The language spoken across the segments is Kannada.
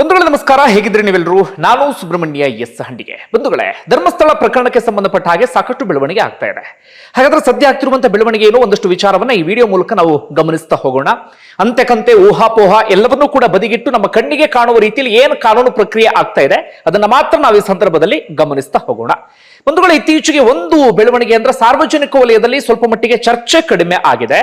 ಬಂಧುಗಳೇ, ನಮಸ್ಕಾರ. ಹೇಗಿದ್ರೆ ನೀವೆಲ್ಲರೂ? ನಾನು ಸುಬ್ರಹ್ಮಣ್ಯ ಎಸ್ ಹಂಡಿಗೆ. ಬಂಧುಗಳೇ, ಧರ್ಮಸ್ಥಳ ಪ್ರಕರಣಕ್ಕೆ ಸಂಬಂಧಪಟ್ಟ ಹಾಗೆ ಸಾಕಷ್ಟು ಬೆಳವಣಿಗೆ ಆಗ್ತಾ ಇದೆ. ಹಾಗಾದ್ರೆ ಸದ್ಯ ಆಗ್ತಿರುವಂತಹ ಬೆಳವಣಿಗೆ ಏನು ಒಂದಷ್ಟು ವಿಚಾರವನ್ನ ಈ ವಿಡಿಯೋ ಮೂಲಕ ನಾವು ಗಮನಿಸ್ತಾ ಹೋಗೋಣ. ಅಂತೆಕಂತೆ ಊಹಾಪೋಹ ಎಲ್ಲವನ್ನೂ ಕೂಡ ಬದಿಗಿಟ್ಟು ನಮ್ಮ ಕಣ್ಣಿಗೆ ಕಾಣುವ ರೀತಿಯಲ್ಲಿ ಏನು ಕಾನೂನು ಪ್ರಕ್ರಿಯೆ ಆಗ್ತಾ ಇದೆ, ಅದನ್ನ ಮಾತ್ರ ನಾವು ಈ ಸಂದರ್ಭದಲ್ಲಿ ಗಮನಿಸ್ತಾ ಹೋಗೋಣ. ಬಂಧುಗಳು, ಇತ್ತೀಚೆಗೆ ಒಂದು ಬೆಳವಣಿಗೆ ಅಂದ್ರೆ ಸಾರ್ವಜನಿಕ ವಲಯದಲ್ಲಿ ಸ್ವಲ್ಪ ಮಟ್ಟಿಗೆ ಚರ್ಚೆ ಕಡಿಮೆ ಆಗಿದೆ.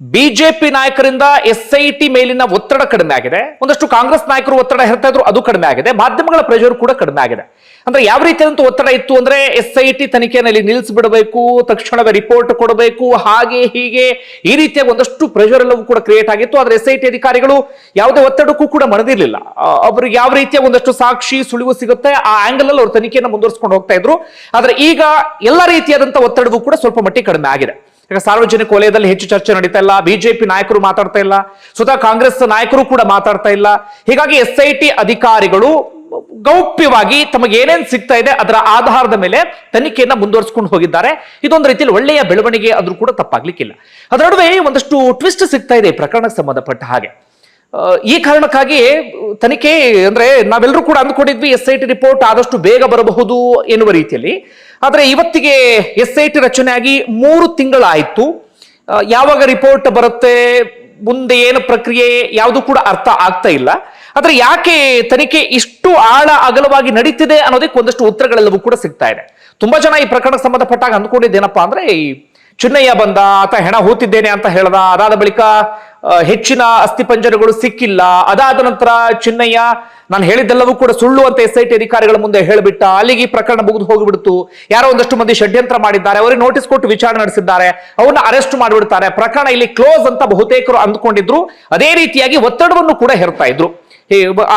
ಬಿಜೆಪಿ ನಾಯಕರಿಂದ ಎಸ್ ಐ ಟಿ ಮೇಲಿನ ಒತ್ತಡ ಕಡಿಮೆ ಆಗಿದೆ. ಒಂದಷ್ಟು ಕಾಂಗ್ರೆಸ್ ನಾಯಕರು ಒತ್ತಡ ಹೇರ್ತಾ ಇದ್ರು, ಅದು ಕಡಿಮೆ ಆಗಿದೆ. ಮಾಧ್ಯಮಗಳ ಪ್ರೆಷರ್ ಕೂಡ ಕಡಿಮೆ ಆಗಿದೆ. ಅಂದ್ರೆ ಯಾವ ರೀತಿಯಾದಂತ ಒತ್ತಡ ಇತ್ತು ಅಂದ್ರೆ ಎಸ್ ಐ ಟಿ ತನಿಖೆಯಲ್ಲಿ ನಿಲ್ಲಿಸ್ಬಿಡಬೇಕು, ತಕ್ಷಣವೇ ರಿಪೋರ್ಟ್ ಕೊಡಬೇಕು, ಹಾಗೆ ಹೀಗೆ ಈ ರೀತಿಯ ಒಂದಷ್ಟು ಪ್ರೆಷರ್ ಎಲ್ಲವೂ ಕೂಡ ಕ್ರಿಯೇಟ್ ಆಗಿತ್ತು. ಆದ್ರೆ ಎಸ್ ಐ ಟಿ ಅಧಿಕಾರಿಗಳು ಯಾವುದೇ ಒತ್ತಡಕ್ಕೂ ಕೂಡ ಮಣದಿರ್ಲಿಲ್ಲ. ಅವ್ರಿಗೆ ಯಾವ ರೀತಿಯ ಒಂದಷ್ಟು ಸಾಕ್ಷಿ ಸುಳಿವು ಸಿಗುತ್ತೆ, ಆ ಆಂಗಲ್ ಅಲ್ಲಿ ಅವ್ರ ತನಿಖೆಯನ್ನು ಮುಂದುವರಿಸಿಕೊಂಡು ಹೋಗ್ತಾ ಇದ್ರು. ಆದ್ರೆ ಈಗ ಎಲ್ಲ ರೀತಿಯಾದಂತ ಒತ್ತಡವೂ ಕೂಡ ಸ್ವಲ್ಪ ಮಟ್ಟಿಗೆ ಕಡಿಮೆ ಆಗಿದೆ. ಸಾರ್ವಜನಿಕ ವಲಯದಲ್ಲಿ ಹೆಚ್ಚು ಚರ್ಚೆ ನಡೀತಾ ಇಲ್ಲ ಬಿಜೆಪಿ ನಾಯಕರು ಮಾತಾಡ್ತಾ ಇಲ್ಲ ಸ್ವತಃ ಕಾಂಗ್ರೆಸ್ ನಾಯಕರು ಕೂಡ ಮಾತಾಡ್ತಾ ಇಲ್ಲ. ಹೀಗಾಗಿ ಎಸ್ ಅಧಿಕಾರಿಗಳು ಗೌಪ್ಯವಾಗಿ ತಮಗೆ ಏನೇನ್ ಸಿಗ್ತಾ ಇದೆ ಅದರ ಆಧಾರದ ಮೇಲೆ ತನಿಖೆಯನ್ನ ಮುಂದುವರಿಸಿಕೊಂಡು ಹೋಗಿದ್ದಾರೆ. ಇದೊಂದು ರೀತಿಯಲ್ಲಿ ಒಳ್ಳೆಯ ಬೆಳವಣಿಗೆ ಆದ್ರೂ ಕೂಡ ತಪ್ಪಾಗ್ಲಿಕ್ಕಿಲ್ಲ. ಅದರ ನಡುವೆ ಒಂದಷ್ಟು ಟ್ವಿಸ್ಟ್ ಸಿಗ್ತಾ ಇದೆ ಈ ಪ್ರಕರಣಕ್ಕೆ ಸಂಬಂಧಪಟ್ಟ ಹಾಗೆ. ಈ ಕಾರಣಕ್ಕಾಗಿ ತನಿಖೆ ಅಂದ್ರೆ ನಾವೆಲ್ಲರೂ ಕೂಡ ಅಂದ್ಕೊಂಡಿದ್ವಿ ಎಸ್ ಐ ಟಿ ರಿಪೋರ್ಟ್ ಆದಷ್ಟು ಬೇಗ ಬರಬಹುದು ಎನ್ನುವ ರೀತಿಯಲ್ಲಿ. ಆದ್ರೆ ಇವತ್ತಿಗೆ ಎಸ್ ಐ ಟಿ ರಚನೆಯಾಗಿ ಮೂರು ತಿಂಗಳಾಯ್ತು. ಯಾವಾಗ ರಿಪೋರ್ಟ್ ಬರುತ್ತೆ, ಮುಂದೆ ಏನು ಪ್ರಕ್ರಿಯೆ, ಯಾವುದು ಕೂಡ ಅರ್ಥ ಆಗ್ತಾ ಇಲ್ಲ. ಆದ್ರೆ ಯಾಕೆ ತನಿಖೆ ಇಷ್ಟು ಆಳ ಅಗಲವಾಗಿ ನಡೀತಿದೆ ಅನ್ನೋದಕ್ಕೆ ಒಂದಷ್ಟು ಉತ್ತರಗಳೆಲ್ಲವೂ ಕೂಡ ಸಿಗ್ತಾ ಇದೆ. ತುಂಬಾ ಜನ ಈ ಪ್ರಕರಣಕ್ಕೆ ಸಂಬಂಧಪಟ್ಟಾಗ ಅಂದ್ಕೊಂಡಿದ್ದೇನಪ್ಪಾ ಅಂದ್ರೆ ಈ ಚಿನ್ನಯ್ಯ ಬಂದ, ಆತ ಹೆಣ ಹೂತಿದ್ದೇನೆ ಅಂತ ಹೇಳ್ದ. ಅದಾದ ಬಳಿಕ ಹೆಚ್ಚಿನ ಅಸ್ಥಿಪಂಜರಗಳು ಸಿಕ್ಕಿಲ್ಲ. ಅದಾದ ನಂತರ ಚಿನ್ನಯ್ಯ, ನಾನು ಹೇಳಿದ್ದೆಲ್ಲವೂ ಕೂಡ ಸುಳ್ಳು ಅಂತ ಎಸ್ ಐ ಅಧಿಕಾರಿಗಳ ಮುಂದೆ ಹೇಳಿಬಿಟ್ಟ. ಅಲ್ಲಿಗೆ ಪ್ರಕರಣ ಮುಗಿದು ಹೋಗಿಬಿಡ್ತು. ಯಾರೋ ಒಂದಷ್ಟು ಮಂದಿ ಷಡ್ಯಂತ್ರ ಮಾಡಿದ್ದಾರೆ. ಅವರಿಗೆ ನೋಟಿಸ್ ಕೊಟ್ಟು ವಿಚಾರಣೆ ನಡೆಸಿದ್ದಾರೆ. ಅವನ್ನ ಅರೆಸ್ಟ್ ಮಾಡಿಬಿಡ್ತಾರೆ. ಪ್ರಕರಣ ಇಲ್ಲಿ ಕ್ಲೋಸ್ ಅಂತ ಬಹುತೇಕರು ಅಂದ್ಕೊಂಡಿದ್ರು. ಅದೇ ರೀತಿಯಾಗಿ ಒತ್ತಡವನ್ನು ಕೂಡ ಹೇರ್ತಾ ಇದ್ರು.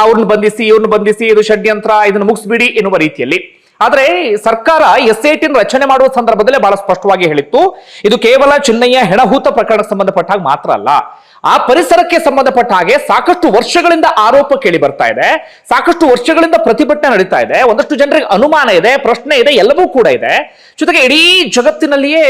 ಅವ್ರನ್ನ ಬಂಧಿಸಿ, ಇವ್ರನ್ನ ಬಂಧಿಸಿ, ಇದು ಷಡ್ಯಂತ್ರ, ಇದನ್ನು ಮುಗಿಸ್ಬಿಡಿ ಎನ್ನುವ ರೀತಿಯಲ್ಲಿ. ಆದ್ರೆ ಸರ್ಕಾರ ಎಸ್ ಐ ಟಿ ರಚನೆ ಮಾಡುವ ಸಂದರ್ಭದಲ್ಲೇ ಬಹಳ ಸ್ಪಷ್ಟವಾಗಿ ಹೇಳಿತ್ತು. ಇದು ಕೇವಲ ಚಿನ್ನಯ್ಯ ಹೆಣಹೂತ ಪ್ರಕರಣಕ್ಕೆ ಸಂಬಂಧಪಟ್ಟಾಗ ಮಾತ್ರ ಅಲ್ಲ. ಆ ಪರಿಸರಕ್ಕೆ ಸಂಬಂಧಪಟ್ಟ ಹಾಗೆ ಸಾಕಷ್ಟು ವರ್ಷಗಳಿಂದ ಆರೋಪ ಕೇಳಿ ಬರ್ತಾ ಇದೆ. ಸಾಕಷ್ಟು ವರ್ಷಗಳಿಂದ ಪ್ರತಿಭಟನೆ ನಡೀತಾ ಇದೆ. ಒಂದಷ್ಟು ಜನರಿಗೆ ಅನುಮಾನ ಇದೆ, ಪ್ರಶ್ನೆ ಇದೆ, ಎಲ್ಲವೂ ಕೂಡ ಇದೆ. ಜೊತೆಗೆ ಇಡೀ ಜಗತ್ತಿನಲ್ಲಿಯೇ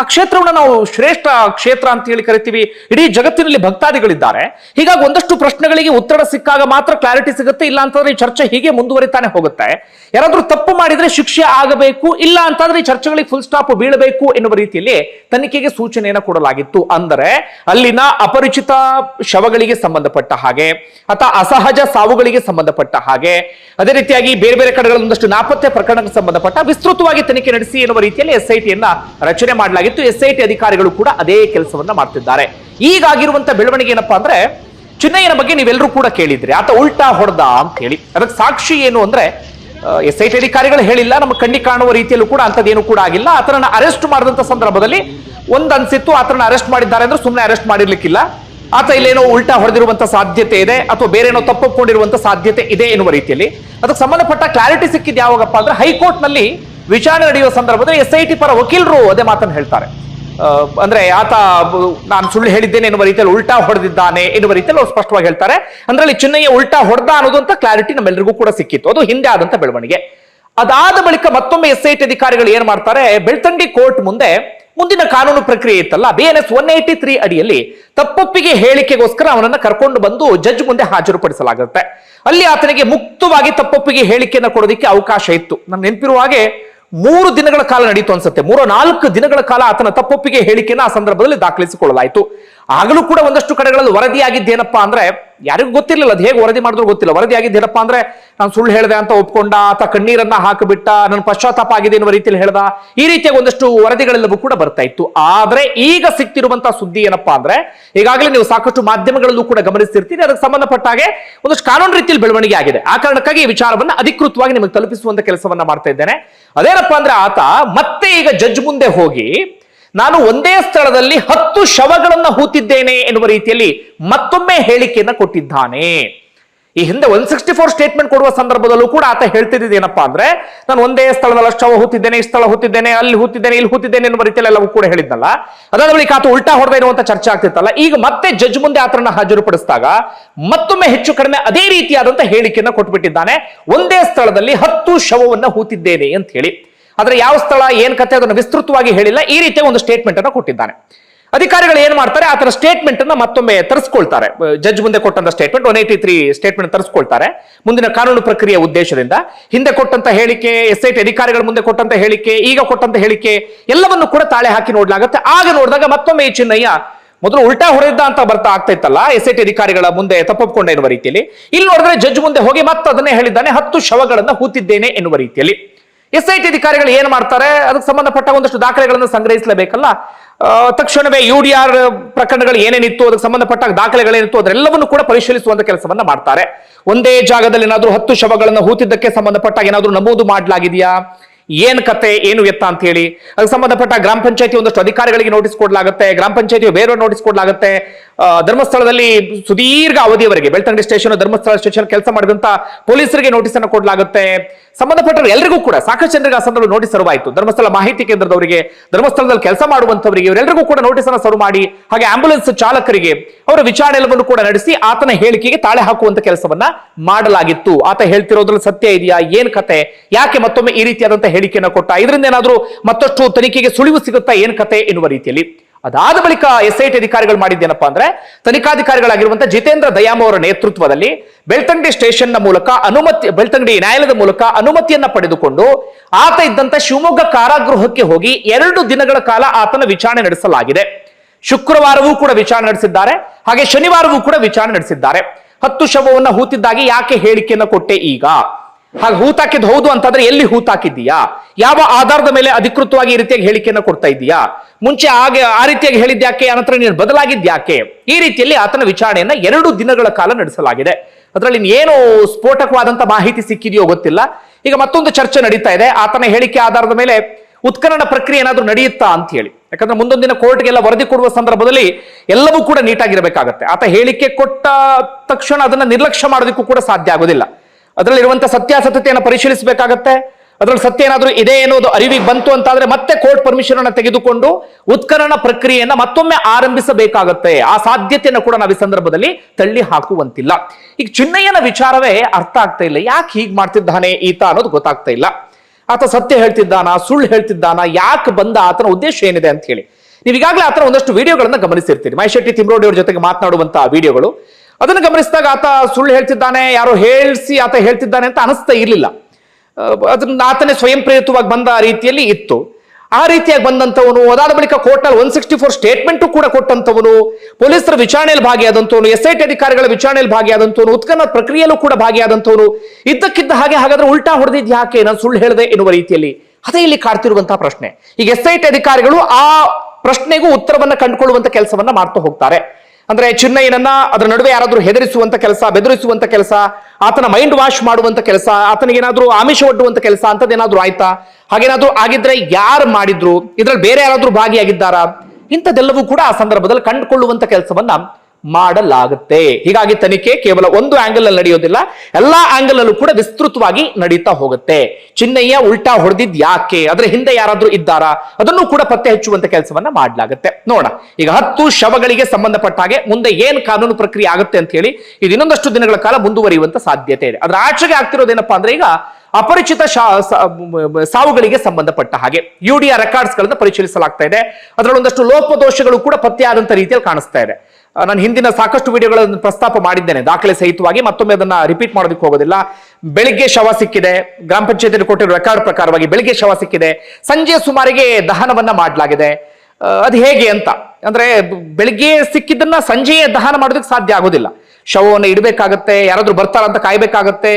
ಆ ಕ್ಷೇತ್ರವನ್ನು ನಾವು ಶ್ರೇಷ್ಠ ಕ್ಷೇತ್ರ ಅಂತ ಹೇಳಿ ಕರಿತೀವಿ. ಇಡೀ ಜಗತ್ತಿನಲ್ಲಿ ಭಕ್ತಾದಿಗಳಿದ್ದಾರೆ. ಹೀಗಾಗಿ ಒಂದಷ್ಟು ಪ್ರಶ್ನೆಗಳಿಗೆ ಉತ್ತರ ಸಿಕ್ಕಾಗ ಮಾತ್ರ ಕ್ಲಾರಿಟಿ ಸಿಗುತ್ತೆ. ಇಲ್ಲ ಅಂತಂದ್ರೆ ಈ ಚರ್ಚೆ ಹೀಗೆ ಮುಂದುವರಿತಾನೆ ಹೋಗುತ್ತೆ. ಯಾರಾದ್ರೂ ತಪ್ಪು ಮಾಡಿದ್ರೆ ಶಿಕ್ಷೆ ಆಗಬೇಕು, ಇಲ್ಲ ಅಂತಂದ್ರೆ ಈ ಚರ್ಚೆಗಳಿಗೆ ಫುಲ್ ಸ್ಟಾಪ್ ಬೀಳಬೇಕು ಎನ್ನುವ ರೀತಿಯಲ್ಲಿ ತನಿಖೆಗೆ ಸೂಚನೆಯನ್ನು ಕೊಡಲಾಗಿತ್ತು. ಅಂದರೆ ಅಲ್ಲಿನ ಅಪರಿಚಿತ ಶವಗಳಿಗೆ ಸಂಬಂಧಪಟ್ಟ ಹಾಗೆ, ಅಥವಾ ಅಸಹಜ ಸಾವುಗಳಿಗೆ ಸಂಬಂಧಪಟ್ಟ ಹಾಗೆ, ಅದೇ ರೀತಿಯಾಗಿ ಬೇರೆ ಬೇರೆ ಕಡೆಗಳಲ್ಲಿ ಒಂದಷ್ಟು ನಾಪತ್ತೆ ಪ್ರಕರಣಕ್ಕೆ ಸಂಬಂಧಪಟ್ಟ ವಿಸ್ತೃತವಾಗಿ ತನಿಖೆ ನಡೆಸಿ ಎನ್ನುವ ರೀತಿಯಲ್ಲಿ ಎಸ್ ಐ ಟಿಯನ್ನ ರಚನೆ ಮಾಡಲಾಗಿತ್ತು. ಎಸ್ ಐ ಟಿ ಅಧಿಕಾರಿಗಳು ಕೂಡ ಅದೇ ಕೆಲಸವನ್ನ ಮಾಡ್ತಿದ್ದಾರೆ. ಈಗಾಗಿರುವಂತಹ ಬೆಳವಣಿಗೆ ಏನಪ್ಪಾ ಅಂದ್ರೆ ಚಿನ್ನಯ್ಯನ ಬಗ್ಗೆ ನೀವೆಲ್ಲರೂ ಕೂಡ ಕೇಳಿದ್ರಿ. ಆತ ಉಲ್ಟಾ ಹೊಡೆದ ಅಂತ ಹೇಳಿ ಅದಕ್ಕೆ ಸಾಕ್ಷಿ ಏನು ಅಂದ್ರೆ ಎಸ್ ಐ ಟಿ ಅಧಿಕಾರಿಗಳು ಹೇಳಿಲ್ಲ, ನಮ್ಮ ಕಣ್ಣಿಗೆ ಕಾಣುವ ರೀತಿಯಲ್ಲೂ ಕೂಡ ಅಂತದೇನು ಕೂಡ ಆಗಿಲ್ಲ. ಆತನನ್ನ ಅರೆಸ್ಟ್ ಮಾಡಿದಂತ ಸಂದರ್ಭದಲ್ಲಿ ಒಂದ್ ಅನ್ಸಿತ್ತು ಆತನ ಅರೆಸ್ಟ್ ಮಾಡಿದ್ದಾರೆ ಅಂದ್ರೆ ಸುಮ್ಮನೆ ಅರೆಸ್ಟ್ ಮಾಡಿರ್ಲಿಕ್ಕಿಲ್ಲ. ಆತ ಇಲ್ಲೇನೋ ಉಲ್ಟಾ ಹೊಡೆದಿರುವಂತ ಸಾಧ್ಯತೆ ಇದೆ, ಅಥವಾ ಬೇರೆ ಏನೋ ತಪ್ಪೊಪ್ಕೊಂಡಿರುವಂತ ಸಾಧ್ಯತೆ ಇದೆ ಎನ್ನುವ ರೀತಿಯಲ್ಲಿ. ಅದಕ್ಕೆ ಸಂಬಂಧಪಟ್ಟ ಕ್ಲಾರಿಟಿ ಸಿಕ್ಕಿದ್ ಯಾವಾಗಪ್ಪ ಅಂದ್ರೆ ಹೈಕೋರ್ಟ್ನಲ್ಲಿ ವಿಚಾರಣೆ ನಡೆಯುವ ಸಂದರ್ಭದಲ್ಲಿ ಎಸ್ ಐ ಟಿ ಪರ ವಕೀಲರು ಅದೇ ಮಾತನ್ನು ಹೇಳ್ತಾರೆ. ಅಂದ್ರೆ ಆತ, ನಾನು ಸುಳ್ಳು ಹೇಳಿದ್ದೇನೆ ಎನ್ನುವ ರೀತಿಯಲ್ಲಿ ಉಲ್ಟಾ ಹೊಡೆದಿದ್ದಾನೆ ಎನ್ನುವ ರೀತಿಯಲ್ಲಿ ಅವ್ರು ಸ್ಪಷ್ಟವಾಗಿ ಹೇಳ್ತಾರೆ. ಅಂದ್ರೆ ಅಲ್ಲಿ ಚಿನ್ನಯ್ಯ ಉಲ್ಟಾ ಹೊಡೆದ ಅನ್ನೋದಂತ ಕ್ಲಾರಿಟಿ ನಮ್ಮೆಲ್ಲರಿಗೂ ಕೂಡ ಸಿಕ್ಕಿತ್ತು. ಅದು ಹಿಂದೆ ಆದಂತ ಬೆಳವಣಿಗೆ. ಅದಾದ ಬಳಿಕ ಮತ್ತೊಮ್ಮೆ ಎಸ್ ಐ ಟಿ ಅಧಿಕಾರಿಗಳು ಏನ್ ಮಾಡ್ತಾರೆ ಬೆಳ್ತಂಡಿ ಕೋರ್ಟ್ ಮುಂದೆ ಮುಂದಿನ ಕಾನೂನು ಪ್ರಕ್ರಿಯೆ ಇತ್ತಲ್ಲ B N S one eighty three ಅಡಿಯಲ್ಲಿ ತಪ್ಪೊಪ್ಪಿಗೆ ಹೇಳಿಕೆಗೋಸ್ಕರ ಅವನನ್ನ ಕರ್ಕೊಂಡು ಬಂದು ಜಡ್ಜ್ ಮುಂದೆ ಹಾಜರುಪಡಿಸಲಾಗುತ್ತೆ. ಅಲ್ಲಿ ಆತನಿಗೆ ಮುಕ್ತವಾಗಿ ತಪ್ಪೊಪ್ಪಿಗೆ ಹೇಳಿಕೆಯನ್ನು ಕೊಡೋದಕ್ಕೆ ಅವಕಾಶ ಇತ್ತು. ನನ್ನ ನೆನಪಿರುವ ಹಾಗೆ ಮೂರು ದಿನಗಳ ಕಾಲ ನಡೀತು ಅನ್ಸುತ್ತೆ. ಮೂರು, ನಾಲ್ಕು ದಿನಗಳ ಕಾಲ ಆತನ ತಪ್ಪೊಪ್ಪಿಗೆ ಹೇಳಿಕೆನ ಆ ಸಂದರ್ಭದಲ್ಲಿ ದಾಖಲಿಸಿಕೊಳ್ಳಲಾಯಿತು. ಆಗಲೂ ಕೂಡ ಒಂದಷ್ಟು ಕಡೆಗಳಲ್ಲಿ ವರದಿಯಾಗಿದ್ದೇನಪ್ಪಾ ಅಂದ್ರೆ ಯಾರಿಗೂ ಗೊತ್ತಿರಲಿಲ್ಲ, ಅದು ಹೇಗೆ ವರದಿ ಮಾಡಿದ್ರು ಗೊತ್ತಿಲ್ಲ. ವರದಿ ಆಗಿದ್ದೇನಪ್ಪಾ ಅಂದ್ರೆ, ನಾನು ಸುಳ್ಳು ಹೇಳಿದೆ ಅಂತ ಒಪ್ಕೊಂಡ, ಆತ ಕಣ್ಣೀರನ್ನ ಹಾಕಿಬಿಟ್ಟ, ನನ್ನ ಪಶ್ಚಾತ್ತಾಪ ಆಗಿದೆ ಎನ್ನುವ ರೀತಿಯಲ್ಲಿ ಹೇಳ್ದ, ಈ ರೀತಿಯ ಒಂದಷ್ಟು ವರದಿಗಳೆಲ್ಲವೂ ಕೂಡ ಬರ್ತಾ ಇತ್ತು. ಆದ್ರೆ ಈಗ ಸಿಕ್ತಿರುವಂತಹ ಸುದ್ದಿ ಏನಪ್ಪಾ ಅಂದ್ರೆ, ಈಗಾಗಲೇ ನೀವು ಸಾಕಷ್ಟು ಮಾಧ್ಯಮಗಳಲ್ಲೂ ಕೂಡ ಗಮನಿಸ್ತಿರ್ತೀನಿ ಅದಕ್ಕೆ ಸಂಬಂಧಪಟ್ಟ ಹಾಗೆ ಒಂದಷ್ಟು ಕಾನೂನು ರೀತಿಯಲ್ಲಿ ಬೆಳವಣಿಗೆ ಆಗಿದೆ. ಆ ಕಾರಣಕ್ಕಾಗಿ ಈ ವಿಚಾರವನ್ನು ಅಧಿಕೃತವಾಗಿ ನಿಮಗೆ ತಲುಪಿಸುವಂತ ಕೆಲಸವನ್ನ ಮಾಡ್ತಾ ಇದ್ದೇನೆ. ಅದೇನಪ್ಪಾ ಅಂದ್ರೆ, ಆತ ಮತ್ತೆ ಈಗ ಜಡ್ಜ್ ಮುಂದೆ ಹೋಗಿ ನಾನು ಒಂದೇ ಸ್ಥಳದಲ್ಲಿ ಹತ್ತು ಶವಗಳನ್ನು ಹೂತಿದ್ದೇನೆ ಎನ್ನುವ ರೀತಿಯಲ್ಲಿ ಮತ್ತೊಮ್ಮೆ ಹೇಳಿಕೆಯನ್ನು ಕೊಟ್ಟಿದ್ದಾನೆ. ಈ ಹಿಂದೆ ಒನ್ ಸಿಕ್ಸ್ಟಿ ಫೋರ್ ಸ್ಟೇಟ್ಮೆಂಟ್ ಕೊಡುವ ಸಂದರ್ಭದಲ್ಲೂ ಕೂಡ ಆತ ಹೇಳ್ತಿದ್ದು ಏನಪ್ಪಾ ಅಂದ್ರೆ, ನಾನು ಒಂದೇ ಸ್ಥಳದಲ್ಲಿ ಶವ ಹೂತಿದ್ದೇನೆ, ಈ ಸ್ಥಳ ಹೂತಿದ್ದೇನೆ, ಅಲ್ಲಿ ಹೂತಿದ್ದೇನೆ, ಇಲ್ಲಿ ಹೂತಿದ್ದೇನೆ ಎನ್ನುವ ರೀತಿಯಲ್ಲಿ ಎಲ್ಲವೂ ಕೂಡ ಹೇಳಿದ್ದಲ್ಲ. ಅದಾದ ಬಳಿಕ ಆತ ಉಲ್ಟಾ ಹೊಡೆದ ಇರುವಂತ ಚರ್ಚೆ ಆಗ್ತಿತ್ತಲ್ಲ. ಈಗ ಮತ್ತೆ ಜಡ್ಜ್ ಮುಂದೆ ಆತರನ್ನ ಹಾಜರುಪಡಿಸಿದಾಗ ಮತ್ತೊಮ್ಮೆ ಹೆಚ್ಚು ಕಡಿಮೆ ಅದೇ ರೀತಿಯಾದಂತ ಹೇಳಿಕೆಯನ್ನು ಕೊಟ್ಬಿಟ್ಟಿದ್ದಾನೆ. ಒಂದೇ ಸ್ಥಳದಲ್ಲಿ ಹತ್ತು ಶವವನ್ನ ಹೂತಿದ್ದೇನೆ ಅಂತ ಹೇಳಿ. ಆದ್ರೆ ಯಾವ ಸ್ಥಳ, ಏನ್ ಕತೆ ಅದನ್ನು ವಿಸ್ತೃತವಾಗಿ ಹೇಳಿಲ್ಲ. ಈ ರೀತಿಯ ಒಂದು ಸ್ಟೇಟ್ಮೆಂಟ್ ಅನ್ನು ಕೊಟ್ಟಿದ್ದಾನೆ. ಅಧಿಕಾರಿಗಳು ಏನ್ ಮಾಡ್ತಾರೆ ಆತರ ಸ್ಟೇಟ್ಮೆಂಟ್ ಅನ್ನ ಮತ್ತೊಮ್ಮೆ ತರಿಸ್ಕೊಳ್ತಾರೆ. ಜಡ್ಜ್ ಮುಂದೆ ಕೊಟ್ಟಂತ statement one eighty three statement ತರಿಸ್ಕೊಳ್ತಾರೆ. ಮುಂದಿನ ಕಾನೂನು ಪ್ರಕ್ರಿಯೆ ಉದ್ದೇಶದಿಂದ. ಹಿಂದೆ ಕೊಟ್ಟಂತ ಹೇಳಿಕೆ ಎಸ್ ಐ ಟಿ ಅಧಿಕಾರಿಗಳ ಮುಂದೆ ಕೊಟ್ಟಂತ ಹೇಳಿಕೆ, ಈಗ ಕೊಟ್ಟಂತ ಹೇಳಿಕೆ, ಎಲ್ಲವನ್ನು ಕೂಡ ತಾಳೆ ಹಾಕಿ ನೋಡ್ಲಾಗುತ್ತೆ. ಆಗ ನೋಡಿದಾಗ ಮತ್ತೊಮ್ಮೆ ಈ ಚಿನ್ನಯ್ಯ ಮೊದಲು ಉಲ್ಟಾ ಹೊಡೆದ ಅಂತ ಬರ್ತಾ ಆಗ್ತಾ ಇತ್ತಲ್ಲ ಎಸ್ ಐ ಟಿ ಅಧಿಕಾರಿಗಳ ಮುಂದೆ ತಪ್ಪೊಪ್ಕೊಂಡ ಎನ್ನುವ ರೀತಿಯಲ್ಲಿ. ಇಲ್ಲಿ ನೋಡಿದ್ರೆ ಜಡ್ಜ್ ಮುಂದೆ ಹೋಗಿ ಮತ್ತೆ ಅದನ್ನೇ ಹೇಳಿದ್ದಾನೆ, ಹತ್ತು ಶವಗಳನ್ನು ಹೂತಿದ್ದೇನೆ ಎನ್ನುವ ರೀತಿಯಲ್ಲಿ. ಎಸ್ ಐ ಟಿ ಅಧಿಕಾರಿಗಳು ಏನ್ ಮಾಡ್ತಾರೆ? ಅದಕ್ಕೆ ಸಂಬಂಧಪಟ್ಟ ಒಂದಷ್ಟು ದಾಖಲೆಗಳನ್ನು ಸಂಗ್ರಹಿಸಲೇಬೇಕಲ್ಲ? ತಕ್ಷಣವೇ ಯು ಡಿ ಆರ್ ಪ್ರಕರಣಗಳು ಏನೇನಿತ್ತು, ಅದಕ್ಕೆ ಸಂಬಂಧಪಟ್ಟ ದಾಖಲೆಗಳೇನಿತ್ತು ಅದರೆಲ್ಲವನ್ನು ಕೂಡ ಪರಿಶೀಲಿಸುವಂತ ಕೆಲಸವನ್ನ ಮಾಡ್ತಾರೆ. ಒಂದೇ ಜಾಗದಲ್ಲಿ ಏನಾದರೂ ಹತ್ತು ಶವಗಳನ್ನು ಹೂತಿದ್ದಕ್ಕೆ ಸಂಬಂಧಪಟ್ಟ ಏನಾದರೂ ನಮೂದು ಮಾಡಲಾಗಿದೆಯಾ? ಏನ್ ಕತೆ, ಏನು ಎತ್ತ ಅಂತ ಹೇಳಿ. ಅದಕ್ಕೆ ಸಂಬಂಧಪಟ್ಟ ಗ್ರಾಮ ಪಂಚಾಯತಿ ಒಂದಷ್ಟು ಅಧಿಕಾರಿಗಳಿಗೆ ನೋಟಿಸ್ ಕೊಡಲಾಗುತ್ತೆ, ಗ್ರಾಮ ಪಂಚಾಯತಿ ಬೇರೆ ನೋಟಿಸ್ ಕೊಡಲಾಗುತ್ತೆ. ಧರ್ಮಸ್ಥಳದಲ್ಲಿ ಸುದೀರ್ಘ ಅವಧಿಯವರೆಗೆ ಬೆಳ್ತಂಗಡಿ ಸ್ಟೇಷನ್, ಧರ್ಮಸ್ಥಳ ಸ್ಟೇಷನ್ ಕೆಲಸ ಮಾಡಿದಂತ ಪೊಲೀಸರಿಗೆ ನೋಟಿಸ್ ಅನ್ನು ಕೊಡ್ಲಾಗುತ್ತೆ. ಸಂಬಂಧಪಟ್ಟ ಎಲ್ಲರಿಗೂ ಕೂಡ ಸಾಕಷ್ಟು ಜನರಿಗೆ ಆ ಸಂದರ್ಭ ನೋಟಿಸ್ ಸರ್ವಾಯಿತು ಧರ್ಮಸ್ಥಳ ಮಾಹಿತಿ ಕೇಂದ್ರದವರಿಗೆ, ಧರ್ಮಸ್ಥಳದಲ್ಲಿ ಕೆಲಸ ಮಾಡುವಂತವರಿಗೆ ಇವರೆಲ್ಲರಿಗೂ ಕೂಡ ನೋಟಿಸ್ ಅನ್ನು ಸರ್ವ್ ಮಾಡಿ, ಹಾಗೆ ಆಂಬ್ಯುಲೆನ್ಸ್ ಚಾಲಕರಿಗೆ ಅವರ ವಿಚಾರಣೆ ಎಲ್ಲವನ್ನು ಕೂಡ ನಡೆಸಿ ಆತನ ಹೇಳಿಕೆಗೆ ತಾಳೆ ಹಾಕುವಂತ ಕೆಲಸವನ್ನ ಮಾಡಲಾಗಿತ್ತು. ಆತ ಹೇಳ್ತಿರೋದ್ರಲ್ಲಿ ಸತ್ಯ ಇದೆಯಾ? ಏನ್ ಕತೆ? ಯಾಕೆ ಮತ್ತೊಮ್ಮೆ ಈ ರೀತಿಯಾದಂತಹ ಹೇಳಿಕೆಯನ್ನು ಕೊಟ್ಟ? ಇದರಿಂದ ಏನಾದರೂ ಮತ್ತಷ್ಟು ತನಿಖೆಗೆ ಸುಳಿವು ಸಿಗುತ್ತಾ? ಏನ್ ಕತೆ ಎನ್ನುವ ರೀತಿಯಲ್ಲಿ. ಅದಾದ ಬಳಿಕ ಎಸ್ ಐ ಟಿ ಅಧಿಕಾರಿಗಳು ಮಾಡಿದ್ದೇನಪ್ಪ ಅಂದ್ರೆ ತನಿಖಾಧಿಕಾರಿಗಳಾಗಿರುವಂತಹ ಜಿತೇಂದ್ರ ದಯಾಮ ಅವರ ನೇತೃತ್ವದಲ್ಲಿ ಬೆಳ್ತಂಗಡಿ ಸ್ಟೇಷನ್ನ ಮೂಲಕ ಅನುಮತಿ, ಬೆಳ್ತಂಗಡಿ ನ್ಯಾಯಾಲಯದ ಮೂಲಕ ಅನುಮತಿಯನ್ನ ಪಡೆದುಕೊಂಡು ಆತ ಇದ್ದಂತ ಶಿವಮೊಗ್ಗ ಕಾರಾಗೃಹಕ್ಕೆ ಹೋಗಿ ಎರಡು ದಿನಗಳ ಕಾಲ ಆತನ ವಿಚಾರಣೆ ನಡೆಸಲಾಗಿದೆ. ಶುಕ್ರವಾರವೂ ಕೂಡ ವಿಚಾರಣೆ ನಡೆಸಿದ್ದಾರೆ. ಹಾಗೆ ಶನಿವಾರವೂ ಕೂಡ ವಿಚಾರಣೆ ನಡೆಸಿದ್ದಾರೆ. ಹತ್ತು ಶವವನ್ನು ಹೂತಿದ್ದಾಗಿ ಯಾಕೆ ಹೇಳಿಕೆಯನ್ನು ಕೊಟ್ಟೆ ಈಗ? ಹಾಗೆ ಹೂತಾಕಿದ್ ಹೌದು ಅಂತಂದ್ರೆ ಎಲ್ಲಿ ಹೂತಾಕಿದ್ದೀಯಾ ಯಾವ ಆಧಾರದ ಮೇಲೆ ಅಧಿಕೃತವಾಗಿ ಈ ರೀತಿಯಾಗಿ ಹೇಳಿಕೆಯನ್ನು ಕೊಡ್ತಾ ಇದೀಯಾ ಮುಂಚೆ ಹಾಗೆ ಆ ರೀತಿಯಾಗಿ ಹೇಳಿದ್ಯಾಕೆ ಅನಂತರ ನೀನು ಬದಲಾಗಿದ್ಯಾಕೆ ಈ ರೀತಿಯಲ್ಲಿ ಆತನ ವಿಚಾರಣೆಯನ್ನ ಎರಡು ದಿನಗಳ ಕಾಲ ನಡೆಸಲಾಗಿದೆ. ಅದರಲ್ಲಿ ಏನು ಸ್ಫೋಟಕವಾದಂತ ಮಾಹಿತಿ ಸಿಕ್ಕಿದೆಯೋ ಗೊತ್ತಿಲ್ಲ. ಈಗ ಮತ್ತೊಂದು ಚರ್ಚೆ ನಡೀತಾ ಇದೆ. ಆತನ ಹೇಳಿಕೆ ಆಧಾರದ ಮೇಲೆ ಉತ್ಖನನ ಪ್ರಕ್ರಿಯೆ ಏನಾದ್ರೂ ನಡೆಯುತ್ತಾ ಅಂತ ಹೇಳಿ. ಯಾಕಂದ್ರೆ ಮುಂದೊಂದು ದಿನ ಕೋರ್ಟ್ಗೆಲ್ಲ ವರದಿ ಕೊಡುವ ಸಂದರ್ಭದಲ್ಲಿ ಎಲ್ಲವೂ ಕೂಡ ನೀಟಾಗಿರಬೇಕಾಗತ್ತೆ. ಆತ ಹೇಳಿಕೆ ಕೊಟ್ಟ ತಕ್ಷಣ ಅದನ್ನ ನಿರ್ಲಕ್ಷ್ಯ ಮಾಡೋದಕ್ಕೂ ಕೂಡ ಸಾಧ್ಯ ಆಗೋದಿಲ್ಲ. ಅದರಲ್ಲಿರುವಂತ ಸತ್ಯಾಸತ್ಯತೆಯನ್ನು ಪರಿಶೀಲಿಸಬೇಕಾಗತ್ತೆ. ಅದರಲ್ಲಿ ಸತ್ಯ ಏನಾದರೂ ಇದೆ ಅನ್ನೋದು ಅರಿವಿಗೆ ಬಂತು ಅಂತಾದ್ರೆ ಮತ್ತೆ ಕೋರ್ಟ್ ಪರ್ಮಿಷನ್ ಅನ್ನು ತೆಗೆದುಕೊಂಡು ಉತ್ಖನನ ಪ್ರಕ್ರಿಯೆಯನ್ನ ಮತ್ತೊಮ್ಮೆ ಆರಂಭಿಸಬೇಕಾಗತ್ತೆ. ಆ ಸಾಧ್ಯತೆಯನ್ನು ಕೂಡ ನಾವು ಈ ಸಂದರ್ಭದಲ್ಲಿ ತಳ್ಳಿ ಹಾಕುವಂತಿಲ್ಲ. ಈಗ ಚಿನ್ನಯ್ಯನ ವಿಚಾರವೇ ಅರ್ಥ ಆಗ್ತಾ ಇಲ್ಲ. ಯಾಕೆ ಹೀಗೆ ಮಾಡ್ತಿದ್ದಾನೆ ಈತ ಅನ್ನೋದು ಗೊತ್ತಾಗ್ತಾ ಇಲ್ಲ. ಆತ ಸತ್ಯ ಹೇಳ್ತಿದ್ದಾನ, ಸುಳ್ಳು ಹೇಳ್ತಿದ್ದಾನ, ಯಾಕೆ ಬಂದ ಆತನ ಉದ್ದೇಶ ಏನಿದೆ ಅಂತ ಹೇಳಿ. ನೀವು ಈಗಾಗಲೇ ಆತನ ಒಂದಷ್ಟು ವಿಡಿಯೋಗಳನ್ನ ಗಮನಿಸಿರ್ತೀರಿ. ಮೈಶೆಟ್ಟಿ ತಿಮ್ರೋಡಿ ಅವ್ರ ಜೊತೆಗೆ ಮಾತನಾಡುವಂತಹ ವಿಡಿಯೋಗಳು. ಅದನ್ನು ಗಮನಿಸಿದಾಗ ಆತ ಸುಳ್ಳು ಹೇಳ್ತಿದ್ದಾನೆ, ಯಾರೋ ಹೇಳಿಸಿ ಆತ ಹೇಳ್ತಿದ್ದಾನೆ ಅಂತ ಅನಿಸ್ತಾ ಇರಲಿಲ್ಲ. ಅದನ್ನ ಆತನೇ ಸ್ವಯಂ ಪ್ರೇರಿತವಾಗಿ ಬಂದ ರೀತಿಯಲ್ಲಿ ಇತ್ತು. ಆ ರೀತಿಯಾಗಿ ಬಂದಂಥವನು ಅದಾದ ಬಳಿಕ ಕೋರ್ಟ್ನಲ್ಲಿ ಒನ್ ಸಿಕ್ಸ್ಟಿ ಫೋರ್ ಸ್ಟೇಟ್ಮೆಂಟ್ ಕೂಡ ಕೊಟ್ಟಂತವನು ಪೊಲೀಸರ ವಿಚಾರಣೆಯಲ್ಲಿ ಭಾಗಿಯಾದಂಥವನು, ಎಸ್ ಐ ಟಿ ಅಧಿಕಾರಿಗಳ ವಿಚಾರಣೆಯಲ್ಲಿ ಭಾಗಿಯಾದಂಥವನು, ಉತ್ಖನನ ಪ್ರಕ್ರಿಯೆಯಲ್ಲೂ ಕೂಡ ಭಾಗಿಯಾದಂಥವನು, ಇದ್ದಕ್ಕಿದ್ದ ಹಾಗೆ ಹಾಗಾದ್ರೆ ಉಲ್ಟಾ ಹೊಡೆದಿದ್ದು ಯಾಕೆ? ನಾನು ಸುಳ್ಳು ಹೇಳಿದೆ ಎನ್ನುವ ರೀತಿಯಲ್ಲಿ ಅದೇ ಇಲ್ಲಿ ಕಾಡ್ತಿರುವಂತಹ ಪ್ರಶ್ನೆ. ಈಗ ಎಸ್ ಐ ಟಿ ಅಧಿಕಾರಿಗಳು ಆ ಪ್ರಶ್ನೆಗೂ ಉತ್ತರವನ್ನು ಕಂಡುಕೊಳ್ಳುವಂತ ಕೆಲಸವನ್ನ ಮಾಡ್ತಾ ಹೋಗ್ತಾರೆ. ಅಂದ್ರೆ ಚಿನ್ನಯ್ಯನನ್ನ ಅದರ ನಡುವೆ ಯಾರಾದ್ರೂ ಹೆದರಿಸುವಂತ ಕೆಲಸ, ಬೆದರಿಸುವಂತ ಕೆಲಸ, ಆತನ ಮೈಂಡ್ ವಾಶ್ ಮಾಡುವಂತ ಕೆಲಸ ಆತನಿಗೇನಾದ್ರೂ ಆಮಿಷ ಒಡ್ಡುವಂತ ಕೆಲಸ ಅಂತದೇನಾದ್ರೂ ಆಯ್ತಾ? ಹಾಗೇನಾದ್ರೂ ಆಗಿದ್ರೆ ಯಾರು ಮಾಡಿದ್ರು? ಇದ್ರಲ್ಲಿ ಬೇರೆ ಯಾರಾದ್ರೂ ಭಾಗಿಯಾಗಿದ್ದಾರಾ? ಇಂಥದ್ದೆಲ್ಲವೂ ಕೂಡ ಆ ಸಂದರ್ಭದಲ್ಲಿ ಕಂಡುಕೊಳ್ಳುವಂತ ಕೆಲಸವನ್ನ ಮಾಡಲಾಗುತ್ತೆ. ಹೀಗಾಗಿ ತನಿಖೆ ಕೇವಲ ಒಂದು ಆಂಗಲ್ ಅಲ್ಲಿ ನಡೆಯೋದಿಲ್ಲ, ಎಲ್ಲಾ ಆಂಗಲ್ ಅಲ್ಲೂ ಕೂಡ ವಿಸ್ತೃತವಾಗಿ ನಡೀತಾ ಹೋಗುತ್ತೆ. ಚಿನ್ನಯ್ಯ ಉಲ್ಟಾ ಹೊಡೆದಿದ್ ಯಾಕೆ? ಅದ್ರ ಹಿಂದೆ ಯಾರಾದ್ರೂ ಇದ್ದಾರಾ? ಅದನ್ನು ಕೂಡ ಪತ್ತೆ ಹಚ್ಚುವಂತ ಕೆಲಸವನ್ನ ಮಾಡಲಾಗುತ್ತೆ. ನೋಡ ಈಗ ಹತ್ತು ಶವಗಳಿಗೆ ಸಂಬಂಧಪಟ್ಟ ಹಾಗೆ ಮುಂದೆ ಏನ್ ಕಾನೂನು ಪ್ರಕ್ರಿಯೆ ಆಗುತ್ತೆ ಅಂತ ಹೇಳಿ ಇದು ಇನ್ನೊಂದಷ್ಟು ದಿನಗಳ ಕಾಲ ಮುಂದುವರಿಯುವಂತ ಸಾಧ್ಯತೆ ಇದೆ. ಅದ್ರ ಆಚೆಗೆ ಆಗ್ತಿರೋದೇನಪ್ಪಾ ಅಂದ್ರೆ ಈಗ ಅಪರಿಚಿತ ಸಾವುಗಳಿಗೆ ಸಂಬಂಧಪಟ್ಟ ಹಾಗೆ ಯು ಡಿ ಆರ್ ರೆಕಾರ್ಡ್ಸ್ ಗಳನ್ನ ಪರಿಶೀಲಿಸಲಾಗ್ತಾ ಇದೆ. ಅದರಲ್ಲೊಂದಷ್ಟು ಲೋಪದೋಷಗಳು ಕೂಡ ಪತ್ತೆಯಾದಂತ ರೀತಿಯಲ್ಲಿ ಕಾಣಿಸ್ತಾ ಇದೆ. ನಾನು ಹಿಂದಿನ ಸಾಕಷ್ಟು ವಿಡಿಯೋಗಳನ್ನು ಪ್ರಸ್ತಾಪ ಮಾಡಿದ್ದೇನೆ. ದಾಖಲೆ ಸಹಿತವಾಗಿ ಮತ್ತೊಮ್ಮೆ ಅದನ್ನ ರಿಪೀಟ್ ಮಾಡೋದಕ್ಕೆ ಹೋಗೋದಿಲ್ಲ. ಬೆಳಿಗ್ಗೆ ಶವ ಸಿಕ್ಕಿದೆ. ಗ್ರಾಮ ಪಂಚಾಯತಿ ಕೊಟ್ಟಿರೋ ರೆಕಾರ್ಡ್ ಪ್ರಕಾರವಾಗಿ ಬೆಳಿಗ್ಗೆ ಶವ ಸಿಕ್ಕಿದೆ. ಸಂಜೆ ಸುಮಾರಿಗೆ ದಹನವನ್ನ ಮಾಡಲಾಗಿದೆ. ಅದು ಹೇಗೆ ಅಂತ. ಅಂದ್ರೆ ಬೆಳಿಗ್ಗೆ ಸಿಕ್ಕಿದ್ದನ್ನ ಸಂಜೆಯೇ ದಹನ ಮಾಡೋದಕ್ಕೆ ಸಾಧ್ಯ ಆಗೋದಿಲ್ಲ. ಶವವನ್ನು ಇಡಬೇಕಾಗತ್ತೆ, ಯಾರಾದ್ರೂ ಬರ್ತಾರಂತ ಕಾಯ್ಬೇಕಾಗತ್ತೆ,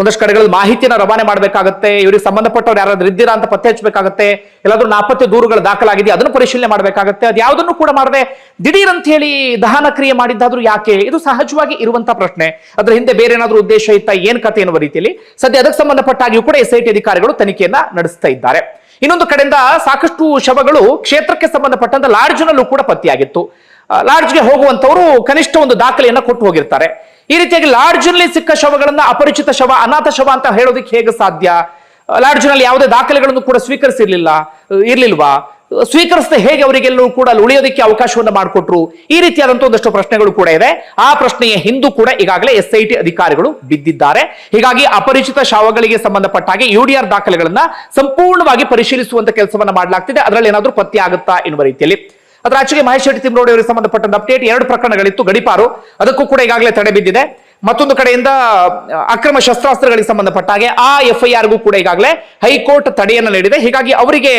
ಒಂದಷ್ಟು ಕಡೆಗಳಲ್ಲಿ ಮಾಹಿತಿಯನ್ನ ರವಾನೆ ಮಾಡಬೇಕಾಗತ್ತೆ, ಇವರಿಗೆ ಸಂಬಂಧಪಟ್ಟವ್ರು ಯಾರಾದ್ರೂ ಇದ್ದೀರಾ ಅಂತ ಪತ್ತೆ ಹಚ್ಚಬೇಕಾಗತ್ತೆ, ಎಲ್ಲಾದ್ರೂ ನಾಪತ್ತೆ ದೂರುಗಳು ದಾಖಲಾಗಿದೆ ಅದನ್ನು ಪರಿಶೀಲನೆ ಮಾಡಬೇಕಾಗತ್ತೆ, ಅದು ಯಾವುದನ್ನು ಕೂಡ ಮಾಡದೆ ದಿಢೀರ್ ಅಂತ ಹೇಳಿ ದಹನ ಕ್ರಿಯೆ ಮಾಡಿದ್ದಾದ್ರೂ ಯಾಕೆ? ಇದು ಸಹಜವಾಗಿ ಇರುವಂತಹ ಪ್ರಶ್ನೆ. ಅದ್ರ ಹಿಂದೆ ಬೇರೆ ಏನಾದ್ರೂ ಉದ್ದೇಶ ಇತ್ತ ಏನ್ ಕತೆ ಎನ್ನುವ ರೀತಿಯಲ್ಲಿ, ಸದ್ಯ ಅದಕ್ಕೆ ಸಂಬಂಧಪಟ್ಟಾಗಿಯೂ ಕೂಡ ಎಸ್ ಐ ಅಧಿಕಾರಿಗಳು ತನಿಖೆಯನ್ನ ನಡೆಸ್ತಾ ಇದ್ದಾರೆ. ಇನ್ನೊಂದು ಕಡೆಯಿಂದ ಸಾಕಷ್ಟು ಶವಗಳು ಕ್ಷೇತ್ರಕ್ಕೆ ಸಂಬಂಧಪಟ್ಟಂತ ಲಾಡ್ಜ್ನಲ್ಲೂ ಕೂಡ ಪತ್ತೆಯಾಗಿತ್ತು. ಲಾಡ್ಜ್ಗೆ ಹೋಗುವಂತವರು ಕನಿಷ್ಠ ಒಂದು ದಾಖಲೆಯನ್ನು ಕೊಟ್ಟು ಹೋಗಿರ್ತಾರೆ. ಈ ರೀತಿಯಾಗಿ ಲಾಡ್ಜ್ನಲ್ಲಿ ಸಿಕ್ಕ ಶವಗಳನ್ನ ಅಪರಿಚಿತ ಶವ, ಅನಾಥ ಶವ ಅಂತ ಹೇಳೋದಕ್ಕೆ ಹೇಗೆ ಸಾಧ್ಯ? ಲಾಡ್ಜ್ನಲ್ಲಿ ಯಾವುದೇ ದಾಖಲೆಗಳನ್ನು ಕೂಡ ಸ್ವೀಕರಿಸಿರ್ಲಿಲ್ಲ, ಇರ್ಲಿಲ್ವಾ? ಸ್ವೀಕರಿಸದೆ ಹೇಗೆ ಅವರಿಗೆಲ್ಲೂ ಕೂಡ ಅಲ್ಲಿ ಉಳಿಯೋದಕ್ಕೆ ಅವಕಾಶವನ್ನು ಮಾಡಿಕೊಟ್ರು? ಈ ರೀತಿಯಾದಂತಹ ಒಂದಷ್ಟು ಪ್ರಶ್ನೆಗಳು ಕೂಡ ಇದೆ. ಆ ಪ್ರಶ್ನೆಯ ಹಿಂದೂ ಕೂಡ ಈಗಾಗಲೇ ಎಸ್ ಐ ಟಿ ಅಧಿಕಾರಿಗಳು ಬಿದ್ದಿದ್ದಾರೆ. ಹೀಗಾಗಿ ಅಪರಿಚಿತ ಶವಗಳಿಗೆ ಸಂಬಂಧಪಟ್ಟ ಹಾಗೆ ಯುಡಿಆರ್ ದಾಖಲೆಗಳನ್ನ ಸಂಪೂರ್ಣವಾಗಿ ಪರಿಶೀಲಿಸುವಂತ ಕೆಲಸವನ್ನ ಮಾಡಲಾಗ್ತಿದೆ. ಅದರಲ್ಲಿ ಏನಾದರೂ ಪತ್ತೆ ಆಗುತ್ತಾ ಎನ್ನುವ ರೀತಿಯಲ್ಲಿ. ಅದರ ಆಚೆಗೆ ಮಹೇಶ್ ಶೆಟ್ಟಿ ತಿಮ್ರೋಡಿ ಅವರಿಗೆ ಸಂಬಂಧಪಟ್ಟಂತ ಅಪ್ಡೇಟ್ ಎರಡು ಪ್ರಕರಣಗಳಿತ್ತು, ಗಡಿಪಾರು. ಅದಕ್ಕೂ ಕೂಡ ಈಗಾಗಲೇ ತಡೆ ಬಿದ್ದಿದೆ. ಮತ್ತೊಂದು ಕಡೆಯಿಂದ ಅಕ್ರಮ ಶಸ್ತ್ರಾಸ್ತ್ರಗಳಿಗೆ ಸಂಬಂಧಪಟ್ಟ ಹಾಗೆ ಆ ಎಫ್ಐಆರ್ಗೂ ಕೂಡ ಈಗಾಗಲೇ ಹೈಕೋರ್ಟ್ ತಡೆಯನ್ನು ನೀಡಿದೆ. ಹೀಗಾಗಿ ಅವರಿಗೆ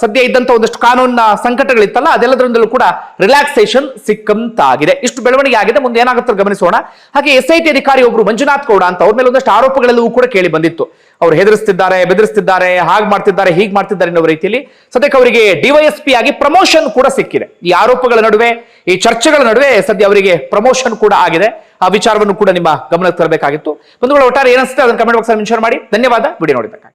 ಸದ್ಯ ಇದ್ದಂತ ಒಂದಷ್ಟು ಕಾನೂನಿನ ಸಂಕಟಗಳಿತ್ತಲ್ಲ ಅದೆಲ್ಲದರಿಂದಲೂ ಕೂಡ ರಿಲ್ಯಾಕ್ಸೇಷನ್ ಸಿಕ್ಕಂತಾಗಿದೆ. ಇಷ್ಟು ಬೆಳವಣಿಗೆ ಆಗಿದೆ, ಮುಂದೆ ಏನಾಗುತ್ತೆ ಗಮನಿಸೋಣ. ಹಾಗೆ ಎಸ್ ಐ ಟಿ ಅಧಿಕಾರಿ ಒಬ್ರು ಮಂಜುನಾಥ್ ಗೌಡ ಅಂತ, ಅವ್ರ ಮೇಲೆ ಒಂದಷ್ಟು ಆರೋಪಗಳೆಲ್ಲವೂ ಕೂಡ ಕೇಳಿ ಬಂದಿತ್ತು. ಅವ್ರು ಹೆದರಿಸ್ತಿದ್ದಾರೆ, ಬೆದರಿಸ್ತಿದ್ದಾರೆ, ಹಾಗೆ ಮಾಡ್ತಿದ್ದಾರೆ, ಹೀಗೆ ಮಾಡ್ತಿದ್ದಾರೆ ಅನ್ನೋ ರೀತಿಯಲ್ಲಿ ಸದ್ಯಕ್ಕೆ ಅವರಿಗೆ ಡಿವೈಎಸ್ಪಿ ಆಗಿ ಪ್ರಮೋಷನ್ ಕೂಡ ಸಿಕ್ಕಿದೆ. ಈ ಆರೋಪಗಳ ನಡುವೆ, ಈ ಚರ್ಚೆಗಳ ನಡುವೆ ಸದ್ಯ ಅವರಿಗೆ ಪ್ರಮೋಷನ್ ಕೂಡ ಆಗಿದೆ. ಆ ವಿಚಾರವನ್ನು ಕೂಡ ನಿಮ್ಮ ಗಮನಕ್ಕೆ ತರಬೇಕಾಗಿತ್ತು. ಬಂಧುಗಳು ಒಟ್ಟಾರೆ ಏನಿಸುತ್ತೆ ಅದನ್ನು ಕಮೆಂಟ್ ಬಾಕ್ಸ್ ಮೆನ್ಷನ್ ಮಾಡಿ. ಧನ್ಯವಾದ. ವಿಡಿಯೋ ನೋಡಿದ್ದಕ್ಕಾಗಿ.